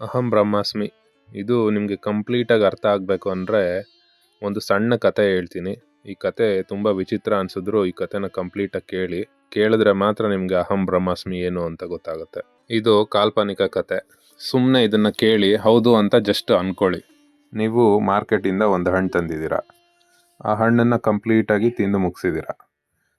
ಅಹಂ ಬ್ರಹ್ಮಾಸ್ಮಿ. ಇದು ನಿಮಗೆ ಕಂಪ್ಲೀಟಾಗಿ ಅರ್ಥ ಆಗಬೇಕು ಅಂದರೆ ಒಂದು ಸಣ್ಣ ಕತೆ ಹೇಳ್ತೀನಿ. ಈ ಕತೆ ತುಂಬ ವಿಚಿತ್ರ ಅನಿಸಿದ್ರು ಈ ಕತೆನ ಕಂಪ್ಲೀಟಾಗಿ ಕೇಳಿ. ಕೇಳಿದ್ರೆ ಮಾತ್ರ ನಿಮಗೆ ಅಹಂ ಬ್ರಹ್ಮಾಸ್ಮಿ ಏನು ಅಂತ ಗೊತ್ತಾಗುತ್ತೆ. ಇದು ಕಾಲ್ಪನಿಕ ಕತೆ. ಸುಮ್ಮನೆ ಇದನ್ನು ಕೇಳಿ ಹೌದು ಅಂತ ಜಸ್ಟ್ ಅಂದ್ಕೊಳ್ಳಿ ನೀವು ಮಾರ್ಕೆಟಿಂದ ಒಂದು ಹಣ್ಣು ತಂದಿದ್ದೀರಾ. ಆ ಹಣ್ಣನ್ನು ಕಂಪ್ಲೀಟಾಗಿ ತಿಂದು ಮುಗಿಸಿದ್ದೀರಾ.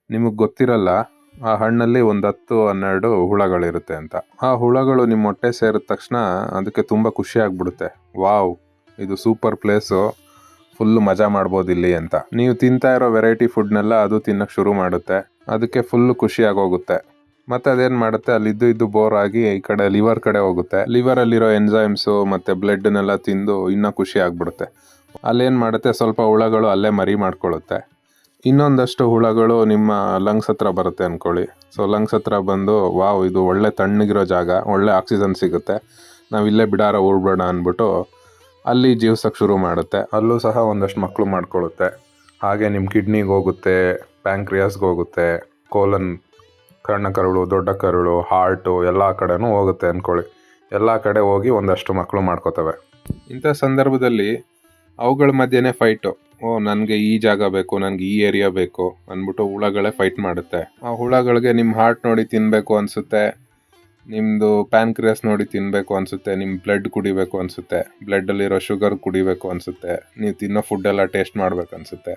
ನಿಮಗೆ ಗೊತ್ತಿರಲ್ಲ ಆ ಹಣ್ಣಲ್ಲಿ ಒಂದು ಹತ್ತು, ಹನ್ನೆರಡು ಹುಳಗಳಿರುತ್ತೆ ಅಂತ. ಆ ಹುಳಗಳು ನಿಮ್ಮ ಹೊಟ್ಟೆ ಸೇರಿದ ತಕ್ಷಣ ಅದಕ್ಕೆ ತುಂಬ ಖುಷಿ ಆಗಿಬಿಡುತ್ತೆ. ವಾವ್, ಇದು ಸೂಪರ್ ಪ್ಲೇಸು. ಫುಲ್ಲು ಮಜಾ ಮಾಡ್ಬೋದು ಇಲ್ಲಿ ಅಂತ. ನೀವು ತಿಂತಾ ಇರೋ ವೆರೈಟಿ ಫುಡ್ನೆಲ್ಲ ಅದು ತಿನ್ನೋಕ್ಕೆ ಶುರು ಮಾಡುತ್ತೆ. ಅದಕ್ಕೆ ಫುಲ್ಲು ಖುಷಿಯಾಗೋಗುತ್ತೆ ಮತ್ತೆ ಅದೇನ್ ಮಾಡುತ್ತೆ? ಅಲ್ಲಿ ಇದ್ದು ಬೋರ್ ಆಗಿ ಈ ಕಡೆ ಲಿವರ್ ಕಡೆ ಹೋಗುತ್ತೆ. ಲಿವರಲ್ಲಿರೋ ಮತ್ತು ಮತ್ತೆ ಬ್ಲಡ್ನೆಲ್ಲ ತಿಂದು ಇನ್ನೂ ಖುಷಿ ಆಗ್ಬಿಡುತ್ತೆ. ಅಲ್ಲೇನ್ ಮಾಡುತ್ತೆ? ಸ್ವಲ್ಪ ಹುಳಗಳು ಅಲ್ಲೇ ಮರಿ ಮಾಡ್ಕೊಳ್ಳುತ್ತೆ. ಇನ್ನೊಂದಷ್ಟು ಹುಳಗಳು ನಿಮ್ಮ ಲಂಗ್ಸ್ ಹತ್ರ ಬರುತ್ತೆ ಅಂದ್ಕೊಳ್ಳಿ ಸೊ ಲಂಗ್ಸ್ ಹತ್ರ ಬಂದು, ವಾವ್, ಇದು ಒಳ್ಳೆ ತಣ್ಣಗಿರೋ ಜಾಗ, ಒಳ್ಳೆ ಆಕ್ಸಿಜನ್ ಸಿಗುತ್ತೆ. ನಾವು ಇಲ್ಲೇ ಬಿಡಾರ ಊರ್ಬೇಡ ಅಂದ್ಬಿಟ್ಟು ಅಲ್ಲಿ ಜೀವಿಸೋಕ್ಕೆ ಶುರು ಮಾಡುತ್ತೆ. ಅಲ್ಲೂ ಸಹ ಒಂದಷ್ಟು ಮಕ್ಕಳು ಮಾಡ್ಕೊಳ್ಳುತ್ತೆ. ಹಾಗೆ ನಿಮ್ಮ ಕಿಡ್ನಿಗೆ ಹೋಗುತ್ತೆ ಪ್ಯಾಂಕ್ರಿಯಾಸ್ಗೆ ಹೋಗುತ್ತೆ ಕೋಲನ್ ಕಣ್ಣ ಕರುಳು, ದೊಡ್ಡ ಕರುಳು ಹಾರ್ಟು ಎಲ್ಲ ಕಡೆನೂ ಹೋಗುತ್ತೆ ಅಂದ್ಕೊಳ್ಳಿ ಎಲ್ಲ ಕಡೆ ಹೋಗಿ ಒಂದಷ್ಟು ಮಕ್ಕಳು ಮಾಡ್ಕೋತವೆ. ಇಂಥ ಸಂದರ್ಭದಲ್ಲಿ ಅವುಗಳ ಮಧ್ಯೆನೇ ಫೈಟು ಓ, ನನಗೆ ಈ ಜಾಗ ಬೇಕು, ನನಗೆ ಈ ಏರಿಯಾ ಬೇಕು ಅಂದ್ಬಿಟ್ಟು ಹುಳಗಳೇ ಫೈಟ್ ಮಾಡುತ್ತೆ. ಆ ಹುಳಗಳಿಗೆ ನಿಮ್ಮ ಹಾರ್ಟ್ ನೋಡಿ ತಿನ್ನಬೇಕು ಅನಿಸುತ್ತೆ. ನಿಮ್ಮದು ಪ್ಯಾನ್ಕ್ರಿಯಸ್ ನೋಡಿ ತಿನ್ನಬೇಕು ಅನಿಸುತ್ತೆ. ನಿಮ್ಮ ಬ್ಲಡ್ ಕುಡಿಬೇಕು ಅನಿಸುತ್ತೆ. ಬ್ಲಡ್ಡಲ್ಲಿರೋ ಶುಗರ್ ಕುಡಿಬೇಕು ಅನಿಸುತ್ತೆ. ನೀವು ತಿನ್ನೋ ಫುಡ್ಡೆಲ್ಲ ಟೇಸ್ಟ್ ಮಾಡ್ಬೇಕು ಅನಿಸುತ್ತೆ.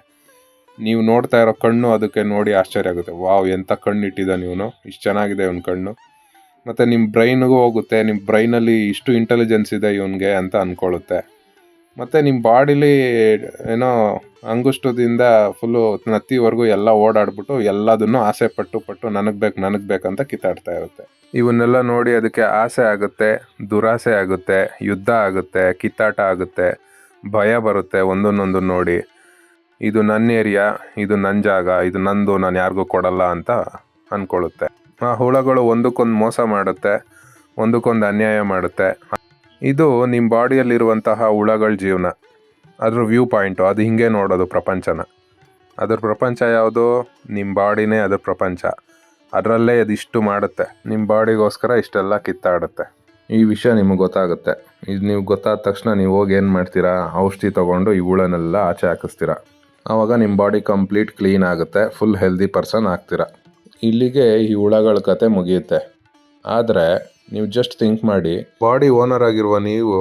ನೀವು ನೋಡ್ತಾ ಇರೋ ಕಣ್ಣು ಅದಕ್ಕೆ ನೋಡಿ ಆಶ್ಚರ್ಯ ಆಗುತ್ತೆ. ವಾವ್ ಎಂಥ ಕಣ್ಣು ಇಟ್ಟಿದ್ದಾನೆ ಇವನು ಇಷ್ಟು ಚೆನ್ನಾಗಿದೆ ಇವನ್ ಕಣ್ಣು. ಮತ್ತು ನಿಮ್ಮ ಬ್ರೈನ್ಗೂ ಹೋಗುತ್ತೆ. ನಿಮ್ಮ ಬ್ರೈನಲ್ಲಿ ಇಷ್ಟು ಇಂಟೆಲಿಜೆನ್ಸ್ ಇದೆ ಇವನಿಗೆ ಅಂತ ಅಂದ್ಕೊಳ್ಳುತ್ತೆ ಮತ್ತು ನಿಮ್ಮ ಬಾಡಿಲಿ ಏನೋ ಅಂಗುಷ್ಟದಿಂದ ಫುಲ್ಲು ನತ್ತಿವರೆಗೂ ಎಲ್ಲ ಓಡಾಡ್ಬಿಟ್ಟು ಎಲ್ಲದನ್ನು ಆಸೆ ಪಟ್ಟು ಪಟ್ಟು ನನಗೆ ಬೇಕು ನನಗೆ ಬೇಕಂತ ಕಿತ್ತಾಡ್ತಾ ಇರುತ್ತೆ. ಇವನ್ನೆಲ್ಲ ನೋಡಿ ಅದಕ್ಕೆ ಆಸೆ ಆಗುತ್ತೆ, ದುರಾಸೆ ಆಗುತ್ತೆ, ಯುದ್ಧ ಆಗುತ್ತೆ, ಕಿತ್ತಾಟ ಆಗುತ್ತೆ, ಭಯ ಬರುತ್ತೆ ಒಂದನ್ನೊಂದು ನೋಡಿ. ಇದು ನನ್ನ ಏರಿಯಾ, ಇದು ನನ್ನ ಜಾಗ, ಇದು ನಂದು, ನಾನು ಯಾರಿಗೂ ಕೊಡಲ್ಲ ಅಂತ ಅಂದ್ಕೊಳ್ಳುತ್ತೆ ಆ ಹುಳಗಳು ಒಂದಕ್ಕೊಂದು ಮೋಸ ಮಾಡುತ್ತೆ, ಒಂದಕ್ಕೊಂದು ಅನ್ಯಾಯ ಮಾಡುತ್ತೆ. ಇದು ನಿಮ್ಮ ಬಾಡಿಯಲ್ಲಿರುವಂತಹ ಹುಳಗಳ ಜೀವನ. ಅದ್ರ ವ್ಯೂ ಪಾಯಿಂಟು, ಅದು ಹಿಂಗೆ ನೋಡೋದು ಪ್ರಪಂಚನ. ಅದ್ರ ಪ್ರಪಂಚ ಯಾವುದು? ನಿಮ್ಮ ಬಾಡಿನೇ ಅದ್ರ ಪ್ರಪಂಚ. ಅದರಲ್ಲೇ ಅದಿಷ್ಟು ಮಾಡುತ್ತೆ. ನಿಮ್ಮ ಬಾಡಿಗೋಸ್ಕರ ಇಷ್ಟೆಲ್ಲ ಕಿತ್ತಾಡುತ್ತೆ. ಈ ವಿಷಯ ನಿಮಗೆ ಗೊತ್ತಾಗುತ್ತೆ. ಇದು ನೀವು ಗೊತ್ತಾದ ತಕ್ಷಣ ನೀವು ಹೋಗಿ ಏನು ಮಾಡ್ತೀರಾ? ಔಷಧಿ ತೊಗೊಂಡು ಈ ಹುಳನೆಲ್ಲ ಆಚೆ ಹಾಕಿಸ್ತೀರಾ. ಆವಾಗ ನಿಮ್ಮ ಬಾಡಿ ಕಂಪ್ಲೀಟ್ ಕ್ಲೀನ್ ಆಗುತ್ತೆ. ಫುಲ್ ಹೆಲ್ದಿ ಪರ್ಸನ್ ಆಗ್ತೀರಾ. ಇಲ್ಲಿಗೆ ಈ ಹುಳಗಳ ಕತೆ ಮುಗಿಯುತ್ತೆ. ಆದರೆ ನೀವು ಜಸ್ಟ್ ಥಿಂಕ್ ಮಾಡಿ. ಬಾಡಿ ಓನರ್ ಆಗಿರುವ ನೀವು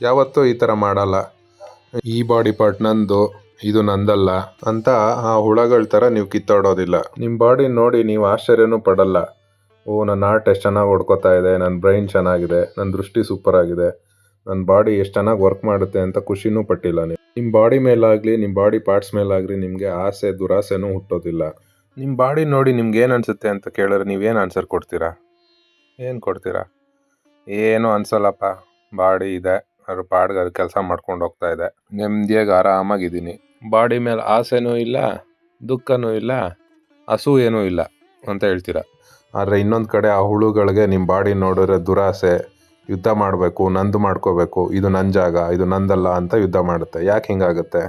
ಯಾವತ್ತೂ ಈ ಥರ ಮಾಡಲ್ಲ. ಈ ಬಾಡಿ ಪಾರ್ಟ್ ನಂದು, ಇದು ನಂದಲ್ಲ ಅಂತ ಆ ಹುಳಗಳ ಥರ ನೀವು ಕಿತ್ತಾಡೋದಿಲ್ಲ. ನಿಮ್ಮ ಬಾಡಿ ನೋಡಿ ನೀವು ಆಶ್ಚರ್ಯನೂ ಪಡಲ್ಲ. ಓ ನನ್ನ ಆರ್ಟ್ ಎಷ್ಟು ಚೆನ್ನಾಗಿ ಹೊಡ್ಕೋತಾ ಇದೆ ನನ್ನ ಬ್ರೈನ್ ಚೆನ್ನಾಗಿದೆ ನನ್ನ ದೃಷ್ಟಿ ಸೂಪರ್ ಆಗಿದೆ ನನ್ನ ಬಾಡಿ ಎಷ್ಟು ಚೆನ್ನಾಗಿ ವರ್ಕ್ ಮಾಡುತ್ತೆ ಅಂತ ಖುಷಿನೂ ಪಟ್ಟಿಲ್ಲ ನೀವು. ನಿಮ್ಮ ಬಾಡಿ ಮೇಲಾಗಲಿ ನಿಮ್ಮ ಬಾಡಿ ಪಾರ್ಟ್ಸ್ ಮೇಲಾಗಲಿ ನಿಮಗೆ ಆಸೆ, ದುರಾಸೆನೂ ಹುಟ್ಟೋದಿಲ್ಲ. ನಿಮ್ಮ ಬಾಡಿ ನೋಡಿ ನಿಮ್ಗೆ ಏನು ಅನಿಸುತ್ತೆ ಅಂತ ಕೇಳಿದ್ರೆ ನೀವೇನು ಆನ್ಸರ್ ಕೊಡ್ತೀರಾ? ಏನು ಕೊಡ್ತೀರಾ? ಏನೂ ಅನ್ಸಲ್ಲಪ್ಪ. ಬಾಡಿ ಇದೆ. ಅದ್ರ ಪಾಡ್ಗೆ ಅದು ಕೆಲಸ ಮಾಡ್ಕೊಂಡು ಹೋಗ್ತಾ ಇದೆ. ನೆಮ್ಮದಿಯಾಗಿ ಆರಾಮಾಗಿದ್ದೀನಿ. ಬಾಡಿ ಮೇಲೆ ಆಸೆನೂ ಇಲ್ಲ, ದುಃಖನೂ ಇಲ್ಲ, ಅಸೂಯೆನೂ ಇಲ್ಲ ಅಂತ ಹೇಳ್ತೀರಾ? ಆದರೆ ಇನ್ನೊಂದು ಕಡೆ ಆ ಹುಳುಗಳಿಗೆ ನಿಮ್ಮ ಬಾಡಿ ನೋಡಿದ್ರೆ ದುರಾಸೆ. ಯುದ್ಧ ಮಾಡಬೇಕು, ನಂದು ಮಾಡ್ಕೋಬೇಕು, ಇದು ನನ್ನ ಜಾಗ, ಇದು ನಂದಲ್ಲ ಅಂತ ಯುದ್ಧ ಮಾಡುತ್ತೆ. ಯಾಕೆ ಹಿಂಗಾಗುತ್ತೆ?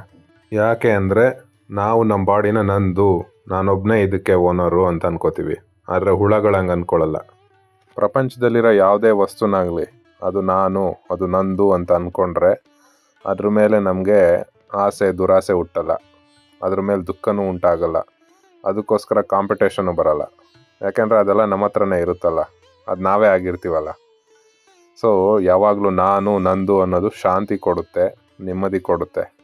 ಯಾಕೆ ಅಂದರೆ ನಾವು ನಮ್ಮ ಬಾಡಿನ ನಂದು ನಾನೊಬ್ಬನೇ ಇದಕ್ಕೆ ಓನರು ಅಂತ ಅನ್ಕೋತೀವಿ. ಆದರೆ ಹುಳಗಳಂಗೆ ಅಂದ್ಕೊಳ್ಳಲ್ಲ ಪ್ರಪಂಚದಲ್ಲಿರೋ ಯಾವುದೇ ವಸ್ತುನಾಗಲಿ, ಅದು ನಾನು, ಅದು ನಂದು ಅಂತ ಅಂದ್ಕೊಂಡ್ರೆ ಅದ್ರ ಮೇಲೆ ನಮಗೆ ಆಸೆ, ದುರಾಸೆ ಹುಟ್ಟಲ್ಲ. ಅದ್ರ ಮೇಲೆ ದುಃಖನೂ ಉಂಟಾಗಲ್ಲ. ಅದಕ್ಕೋಸ್ಕರ ಕಾಂಪಿಟೇಷನು ಬರಲ್ಲ. ಯಾಕೆಂದರೆ ಅದೆಲ್ಲ ನಮ್ಮ ಹತ್ರನೇ ಇರುತ್ತಲ್ಲ. ಅದು ನಾವೇ ಆಗಿರ್ತೀವಲ್ಲ. ಸೊ ಯಾವಾಗಲೂ ನಾನು, ನಂದು ಅನ್ನೋದು ಶಾಂತಿ ಕೊಡುತ್ತೆ, ನೆಮ್ಮದಿ ಕೊಡುತ್ತೆ.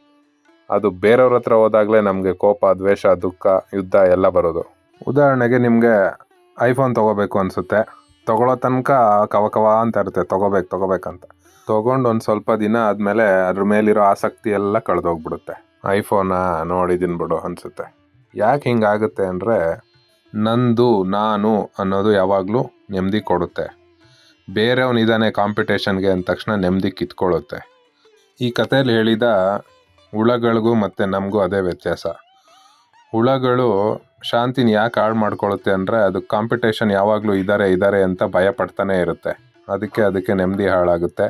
ಅದು ಬೇರೆಯವ್ರ ಹತ್ರ ಹೋದಾಗಲೇ ನಮಗೆ ಕೋಪ, ದ್ವೇಷ, ದುಃಖ, ಯುದ್ಧ ಎಲ್ಲ ಬರೋದು. ಉದಾಹರಣೆಗೆ ನಿಮಗೆ ಐಫೋನ್ ತೊಗೋಬೇಕು ಅನಿಸುತ್ತೆ. ತೊಗೊಳೋ ತನಕ ಕವ ಕವ ಅಂತ ಇರುತ್ತೆ, ತೊಗೋಬೇಕು ತೊಗೋಬೇಕಂತ ತೊಗೊಂಡು ಒಂದು ಸ್ವಲ್ಪ ದಿನ ಆದಮೇಲೆ ಅದ್ರ ಮೇಲಿರೋ ಆಸಕ್ತಿ ಎಲ್ಲ ಕಳೆದೋಗ್ಬಿಡುತ್ತೆ. ಐಫೋನ ನೋಡಿದ್ದೀನಿ ಬಿಡು ಅನಿಸುತ್ತೆ. ಯಾಕೆ ಹಿಂಗಾಗುತ್ತೆ ಅಂದರೆ ನಂದು, ನಾನು ಅನ್ನೋದು ಯಾವಾಗಲೂ ನೆಮ್ಮದಿ ಕೊಡುತ್ತೆ. ಬೇರೆಯವನಿದ್ದಾನೆ ಕಾಂಪಿಟೇಷನ್ಗೆ ಅಂದ ತಕ್ಷಣ ನೆಮ್ಮದಿ ಕಿತ್ಕೊಳ್ಳುತ್ತೆ. ಈ ಕಥೆಯಲ್ಲಿ ಹೇಳಿದ ಹುಳಗಳಿಗೂ ಮತ್ತು ನಮಗೂ ಅದೇ ವ್ಯತ್ಯಾಸ. ಹುಳಗಳು ಶಾಂತಿನ ಯಾಕೆ ಹಾಳು ಮಾಡ್ಕೊಳ್ಳುತ್ತೆ ಅಂದರೆ ಅದು ಕಾಂಪಿಟೇಷನ್ ಯಾವಾಗಲೂ ಇದ್ದಾರೆ ಇದ್ದಾರೆ ಅಂತ ಭಯ ಪಡ್ತಾನೆ ಇರುತ್ತೆ. ಅದಕ್ಕೆ ಅದಕ್ಕೆ ನೆಮ್ಮದಿ ಹಾಳಾಗುತ್ತೆ.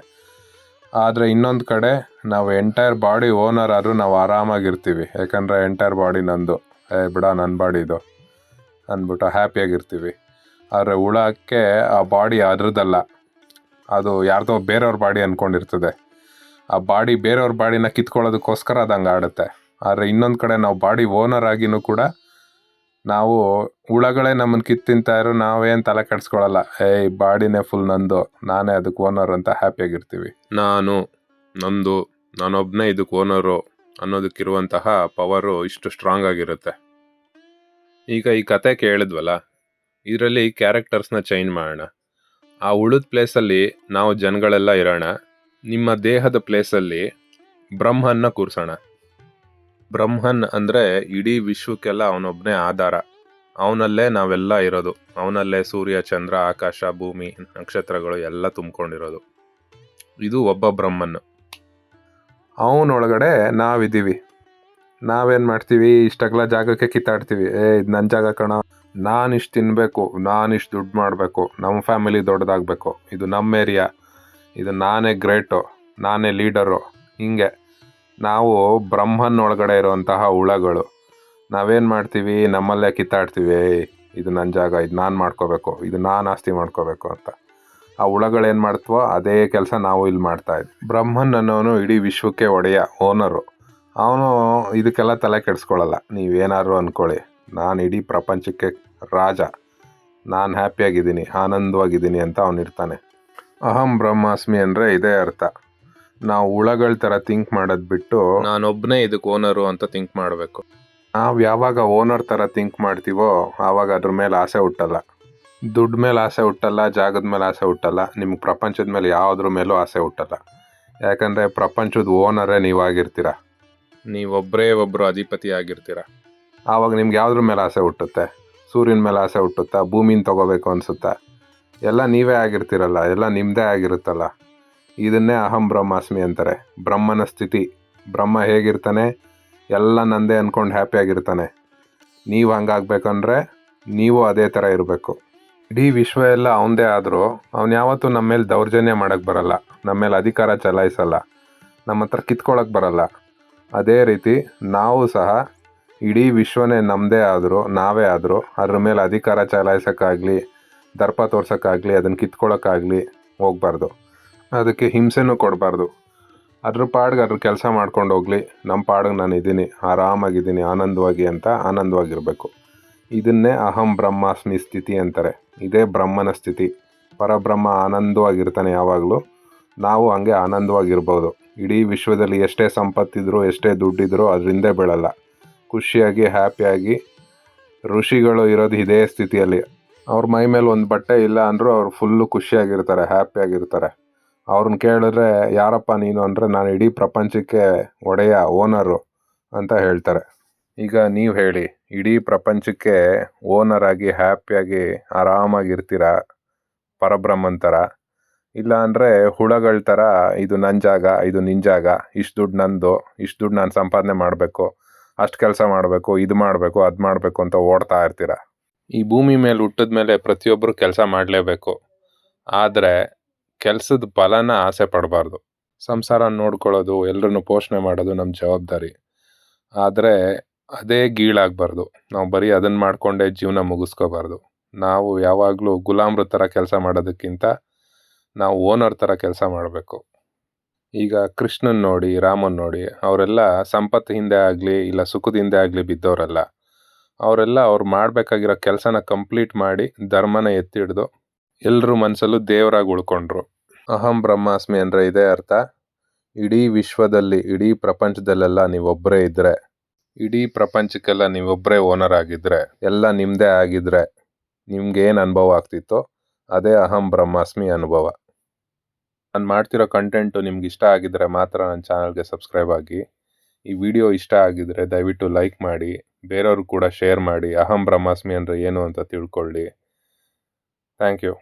ಆದರೆ ಇನ್ನೊಂದು ಕಡೆ ನಾವು ಎಂಟೈರ್ ಬಾಡಿ ಓನರ್ ಆದರೂ ನಾವು ಆರಾಮಾಗಿರ್ತೀವಿ. ಯಾಕಂದರೆ ಎಂಟೈರ್ ಬಾಡಿ ನಂದು. ಏ, ಬಿಡ ನನ್ನ ಬಾಡಿ ಇದು ಅಂದ್ಬಿಟ್ಟು ಹ್ಯಾಪಿಯಾಗಿರ್ತೀವಿ. ಆದರೆ ಹುಳಕ್ಕೆ ಆ ಬಾಡಿ ಅದ್ರದ್ದಲ್ಲ ಅದು ಯಾರ್ದೋ ಬೇರೆಯವ್ರ ಬಾಡಿ ಅಂದ್ಕೊಂಡಿರ್ತದೆ ಆ ಬಾಡಿ ಬೇರೆಯವ್ರ ಬಾಡಿನ ಕಿತ್ಕೊಳ್ಳೋದಕ್ಕೋಸ್ಕರ ಅದು ಹಂಗೆ ಆಡುತ್ತೆ. ಆದರೆ ಇನ್ನೊಂದು ಕಡೆ ನಾವು ಬಾಡಿ ಓನರ್ ಆಗಿನೂ ಕೂಡ ನಾವು ಹುಳಗಳೇ ನಮ್ಮನ್ನು ಕಿತ್ತು ತಿಂತಾಯಿರೋ ನಾವೇನು ತಲೆ ಕೆಡಿಸ್ಕೊಳ್ಳಲ್ಲ ಏಯ್, ಬಾಡಿನೇ ಫುಲ್ ನಂದು. ನಾನೇ ಅದಕ್ಕೆ ಓನರ್ ಅಂತ ಹ್ಯಾಪಿಯಾಗಿರ್ತೀವಿ ನಾನು, ನಂದು ನಾನೊಬ್ಬನೇ ಇದಕ್ಕೆ ಓನರು ಅನ್ನೋದಕ್ಕಿರುವಂತಹ ಪವರು ಇಷ್ಟು ಸ್ಟ್ರಾಂಗ್ ಆಗಿರುತ್ತೆ. ಈಗ ಈ ಕತೆ ಕೇಳಿದ್ವಲ್ಲ, ಇದರಲ್ಲಿ ಕ್ಯಾರೆಕ್ಟರ್ಸ್ನ ಚೇಂಜ್ ಮಾಡೋಣ. ಆ ಉಳಿದ ಪ್ಲೇಸಲ್ಲಿ ನಾವು ಜನಗಳೆಲ್ಲ ಇರೋಣ. ನಿಮ್ಮ ದೇಹದ ಪ್ಲೇಸಲ್ಲಿ ಬ್ರಹ್ಮನ್ನ ಕೂರ್ಸೋಣ. ಬ್ರಹ್ಮನ್ ಅಂದರೆ ಇಡೀ ವಿಶ್ವಕ್ಕೆಲ್ಲ ಅವನೊಬ್ಬನೇ ಆಧಾರ. ಅವನಲ್ಲೇ ನಾವೆಲ್ಲ ಇರೋದು. ಅವನಲ್ಲೇ ಸೂರ್ಯ, ಚಂದ್ರ, ಆಕಾಶ, ಭೂಮಿ, ನಕ್ಷತ್ರಗಳು ಎಲ್ಲ ತುಂಬಿಕೊಂಡಿರೋದು. ಇದು ಒಬ್ಬ ಬ್ರಹ್ಮನ್. ಅವನೊಳಗಡೆ ನಾವಿದ್ದೀವಿ. ನಾವೇನು ಮಾಡ್ತೀವಿ? ಇಷ್ಟೆಲ್ಲ ಜಾಗಕ್ಕೆ ಕಿತ್ತಾಡ್ತೀವಿ. ಏ, ಇದು ನನ್ನ ಜಾಗ ಕಣ. ನಾನು ಇಷ್ಟು ತಿನ್ನಬೇಕು ನಾನು ಇಷ್ಟು ದುಡ್ಡು ಮಾಡಬೇಕು ನಮ್ಮ ಫ್ಯಾಮಿಲಿ ದೊಡ್ಡದಾಗಬೇಕು. ಇದು ನಮ್ಮ ಏರಿಯಾ. ಇದು ನಾನೇ ಗ್ರೇಟು, ನಾನೇ ಲೀಡರು. ಹಿಂಗೆ. ನಾವು ಬ್ರಹ್ಮನೊಳಗಡೆ ಇರುವಂತಹ ಹುಳಗಳು. ನಾವೇನು ಮಾಡ್ತೀವಿ? ನಮ್ಮಲ್ಲೇ ಕಿತ್ತಾಡ್ತೀವಿ. ಇದು ನನ್ನ ಜಾಗ, ಇದು ನಾನು ಮಾಡ್ಕೋಬೇಕು, ಇದು ನಾನು ಆಸ್ತಿ ಮಾಡ್ಕೋಬೇಕು ಅಂತ. ಆ ಹುಳಗಳೇನು ಮಾಡ್ತವೋ, ಅದೇ ಕೆಲಸ ನಾವು ಇಲ್ಲಿ ಮಾಡ್ತಾ ಇದ್ವಿ. ಬ್ರಹ್ಮನ್ ಅನ್ನೋನು ಇಡೀ ವಿಶ್ವಕ್ಕೆ ಒಡೆಯ ಓನರು. ಅವನು ಇದಕ್ಕೆಲ್ಲ ತಲೆ ಕೆಡಿಸ್ಕೊಳ್ಳಲ್ಲ ನೀವೇನಾದ್ರು ಅಂದ್ಕೊಳ್ಳಿ ನಾನು ಇಡೀ ಪ್ರಪಂಚಕ್ಕೆ ರಾಜ. ನಾನು ಹ್ಯಾಪಿಯಾಗಿದ್ದೀನಿ, ಆನಂದವಾಗಿದ್ದೀನಿ ಅಂತ ಅವನಿರ್ತಾನೆ ಅಹಂ ಬ್ರಹ್ಮಾಸ್ಮಿ ಅಂದರೆ ಇದೇ ಅರ್ಥ. ನಾವು ಹುಳಗಳ ಥರ ಥಿಂಕ್ ಮಾಡೋದು ಬಿಟ್ಟು ನಾನೊಬ್ಬನೇ ಇದಕ್ಕೆ ಓನರು ಅಂತ ಥಿಂಕ್ ಮಾಡಬೇಕು. ನಾವು ಯಾವಾಗ ಓನರ್ ಥರ ಥಿಂಕ್ ಮಾಡ್ತೀವೋ ಆವಾಗ ಅದ್ರ ಮೇಲೆ ಆಸೆ ಹುಟ್ಟಲ್ಲ. ದುಡ್ಡು ಮೇಲೆ ಆಸೆ ಹುಟ್ಟಲ್ಲ ಜಾಗದ ಮೇಲೆ ಆಸೆ ಹುಟ್ಟಲ್ಲ ನಿಮ್ಗೆ ಪ್ರಪಂಚದ ಮೇಲೆ ಯಾವುದ್ರ ಮೇಲೂ ಆಸೆ ಹುಟ್ಟಲ್ಲ. ಯಾಕಂದರೆ ಪ್ರಪಂಚದ ಓನರೇ ನೀವಾಗಿರ್ತೀರ. ನೀವೊಬ್ಬರೇ ಒಬ್ಬರು ಅಧಿಪತಿ ಆಗಿರ್ತೀರ. ಆವಾಗ ನಿಮ್ಗೆ ಯಾವುದ್ರ ಮೇಲೆ ಆಸೆ ಹುಟ್ಟುತ್ತೆ? ಸೂರ್ಯನ ಮೇಲೆ ಆಸೆ ಹುಟ್ಟುತ್ತಾ? ಭೂಮಿನ ತಗೋಬೇಕು ಅನ್ಸುತ್ತಾ? ಎಲ್ಲ ನೀವೇ ಆಗಿರ್ತೀರಲ್ಲ ಎಲ್ಲ ನಿಮ್ಮದೇ ಆಗಿರುತ್ತಲ್ಲ. ಇದನ್ನೇ ಅಹಂ ಬ್ರಹ್ಮಾಸ್ಮಿ ಅಂತಾರೆ. ಬ್ರಹ್ಮನ ಸ್ಥಿತಿ. ಬ್ರಹ್ಮ ಹೇಗಿರ್ತಾನೆ? ಎಲ್ಲ ನಂದೇ ಅಂದ್ಕೊಂಡು ಹ್ಯಾಪಿಯಾಗಿರ್ತಾನೆ ನೀವು ಹಂಗಾಗಬೇಕಂದ್ರೆ ನೀವು ಅದೇ ಥರ ಇರಬೇಕು. ಇಡೀ ವಿಶ್ವ ಎಲ್ಲ ಅವನದೇ ಆದರೂ ಅವ್ನು ಯಾವತ್ತೂ ನಮ್ಮ ಮೇಲೆ ದೌರ್ಜನ್ಯ ಮಾಡೋಕ್ಕೆ ಬರಲ್ಲ. ನಮ್ಮ ಮೇಲೆ ಅಧಿಕಾರ ಚಲಾಯಿಸಲ್ಲ. ನಮ್ಮ ಹತ್ರ ಕಿತ್ಕೊಳ್ಳೋಕೆ ಬರಲ್ಲ. ಅದೇ ರೀತಿ ನಾವು ಸಹ ಇಡೀ ವಿಶ್ವನೇ ನಮ್ಮದೇ ಆದರೂ, ನಾವೇ ಆದರೂ, ಅದ್ರ ಮೇಲೆ ಅಧಿಕಾರ ಚಲಾಯಿಸೋಕ್ಕಾಗಲಿ, ದರ್ಪ ತೋರ್ಸೋಕ್ಕಾಗಲಿ ಅದನ್ನು ಕಿತ್ಕೊಳ್ಳೋಕ್ಕಾಗಲಿ ಹೋಗ್ಬಾರ್ದು. ಅದಕ್ಕೆ ಹಿಂಸೆನೂ ಕೊಡಬಾರ್ದು. ಅದ್ರ ಪಾಡ್ಗೆ ಅದ್ರ ಕೆಲಸ ಮಾಡ್ಕೊಂಡು ಹೋಗಲಿ. ನಮ್ಮ ಪಾಡಿಗೆ ನಾನು ಇದ್ದೀನಿ ಆರಾಮಾಗಿದ್ದೀನಿ ಆನಂದವಾಗಿ ಅಂತ ಆನಂದವಾಗಿರಬೇಕು. ಇದನ್ನೇ ಅಹಂ ಬ್ರಹ್ಮಾಸ್ಮಿ ಸ್ಥಿತಿ ಅಂತಾರೆ. ಇದೇ ಬ್ರಹ್ಮನ ಸ್ಥಿತಿ. ಪರಬ್ರಹ್ಮ ಆನಂದವಾಗಿರ್ತಾನೆ ಯಾವಾಗಲೂ. ನಾವು ಹಂಗೆ ಆನಂದವಾಗಿರ್ಬೋದು. ಇಡೀ ವಿಶ್ವದಲ್ಲಿ ಎಷ್ಟೇ ಸಂಪತ್ತಿದ್ರೂ, ಎಷ್ಟೇ ದುಡ್ಡಿದ್ರೂ ಅದರಿಂದ ಬೀಳಲ್ಲ. ಖುಷಿಯಾಗಿ, ಹ್ಯಾಪಿಯಾಗಿ ಋಷಿಗಳು ಇರೋದು ಇದೇ ಸ್ಥಿತಿಯಲ್ಲಿ. ಅವ್ರ ಮೈ ಮೇಲೆ ಒಂದು ಬಟ್ಟೆ ಇಲ್ಲ ಅಂದರೂ ಅವ್ರು ಫುಲ್ಲು ಖುಷಿಯಾಗಿರ್ತಾರೆ, ಹ್ಯಾಪಿಯಾಗಿರ್ತಾರೆ. ಅವ್ರನ್ನ ಕೇಳಿದ್ರೆ, ಯಾರಪ್ಪ ನೀನು? ಅಂದರೆ, ನಾನು ಇಡೀ ಪ್ರಪಂಚಕ್ಕೆ ಒಡೆಯ ಓನರು ಅಂತ ಹೇಳ್ತಾರೆ. ಈಗ ನೀವು ಹೇಳಿ, ಇಡೀ ಪ್ರಪಂಚಕ್ಕೆ ಓನರ್ ಆಗಿ ಹ್ಯಾಪಿಯಾಗಿ ಆರಾಮಾಗಿರ್ತೀರ? ಪರಬ್ರಹ್ಮನ್ ಥರ ಇಲ್ಲ ಅಂದರೆ, ಹುಳಗಳ ಥರ ಇದು ನನ್ನ ಜಾಗ, ಇದು ನಿನ್ನ ಜಾಗ, ಇಷ್ಟು ದುಡ್ಡು ನಂದು, ಇಷ್ಟು ದುಡ್ಡು ನಾನು ಸಂಪಾದನೆ ಮಾಡಬೇಕು, ಅಷ್ಟು ಕೆಲಸ ಮಾಡಬೇಕು, ಇದು ಮಾಡಬೇಕು, ಅದು ಮಾಡಬೇಕು ಅಂತ ಓಡ್ತಾ ಇರ್ತೀರ? ಈ ಭೂಮಿ ಮೇಲೆ ಹುಟ್ಟಿದ ಮೇಲೆ ಪ್ರತಿಯೊಬ್ಬರು ಕೆಲಸ ಮಾಡಲೇಬೇಕು. ಆದರೆ ಕೆಲಸದ ಫಲನ ಆಸೆ ಪಡಬಾರ್ದು. ಸಂಸಾರ ನೋಡ್ಕೊಳ್ಳೋದು ಎಲ್ಲರನ್ನು ಪೋಷಣೆ ಮಾಡೋದು ನಮ್ಮ ಜವಾಬ್ದಾರಿ. ಆದರೆ ಅದೇ ಗೀಳಾಗಬಾರ್ದು. ನಾವು ಬರೀ ಅದನ್ನು ಮಾಡಿಕೊಂಡೇ ಜೀವನ ಮುಗಿಸ್ಕೋಬಾರ್ದು. ನಾವು ಯಾವಾಗಲೂ ಗುಲಾಮ್ರ ಥರ ಕೆಲಸ ಮಾಡೋದಕ್ಕಿಂತ ನಾವು ಓನರ್ ಥರ ಕೆಲಸ ಮಾಡಬೇಕು. ಈಗ ಕೃಷ್ಣನ್ ನೋಡಿ, ರಾಮನ್ ನೋಡಿ, ಅವರೆಲ್ಲ ಸಂಪತ್ತು ಹಿಂದೆ ಆಗಲಿ, ಇಲ್ಲ ಸುಖದ ಹಿಂದೆ ಆಗಲಿ ಬಿದ್ದವರಲ್ಲ, ಅವರೆಲ್ಲ ಅವ್ರು ಮಾಡಬೇಕಾಗಿರೋ ಕೆಲಸನ ಕಂಪ್ಲೀಟ್ ಮಾಡಿ ಧರ್ಮನ ಎತ್ತಿ ಹಿಡ್ದು ಎಲ್ಲರ ಮನಸ್ಸಲ್ಲೂ ದೇವರಾಗಿ ಉಳ್ಕೊಂಡ್ರು. ಅಹಂ ಬ್ರಹ್ಮಾಸ್ಮಿ ಅಂದರೆ ಇದೇ ಅರ್ಥ? ಇಡೀ ವಿಶ್ವದಲ್ಲಿ, ಇಡೀ ಪ್ರಪಂಚದಲ್ಲೆಲ್ಲ ನೀವೊಬ್ಬರೇ ಇದ್ದರೆ ಇಡೀ ಪ್ರಪಂಚಕ್ಕೆಲ್ಲ ನೀವೊಬ್ಬರೇ ಓನರ್ ಆಗಿದ್ದರೆ ಎಲ್ಲ ನಿಮ್ಮದೇ ಆಗಿದ್ದರೆ ನಿಮ್ಗೇನು ಅನುಭವ ಆಗ್ತಿತ್ತೋ ಅದೇ ಅಹಂ ಬ್ರಹ್ಮಾಸ್ಮಿ ಅನುಭವ. ನಾನು ಮಾಡ್ತಿರೋ ಕಂಟೆಂಟು ನಿಮ್ಗೆ ಇಷ್ಟ ಆಗಿದ್ದರೆ ಮಾತ್ರ ನನ್ನ ಚಾನಲ್ಗೆ ಸಬ್ಸ್ಕ್ರೈಬ್ ಆಗಿ. ಈ ವಿಡಿಯೋ ಇಷ್ಟ ಆಗಿದ್ದರೆ ದಯವಿಟ್ಟು ಲೈಕ್ ಮಾಡಿ ಬೇರೆಯವ್ರಿಗೂ ಕೂಡ ಶೇರ್ ಮಾಡಿ, ಅಹಂ ಬ್ರಹ್ಮಾಸ್ಮಿ ಅಂದರೆ ಏನು ಅಂತ ತಿಳ್ಕೊಳ್ಳಿ. Thank you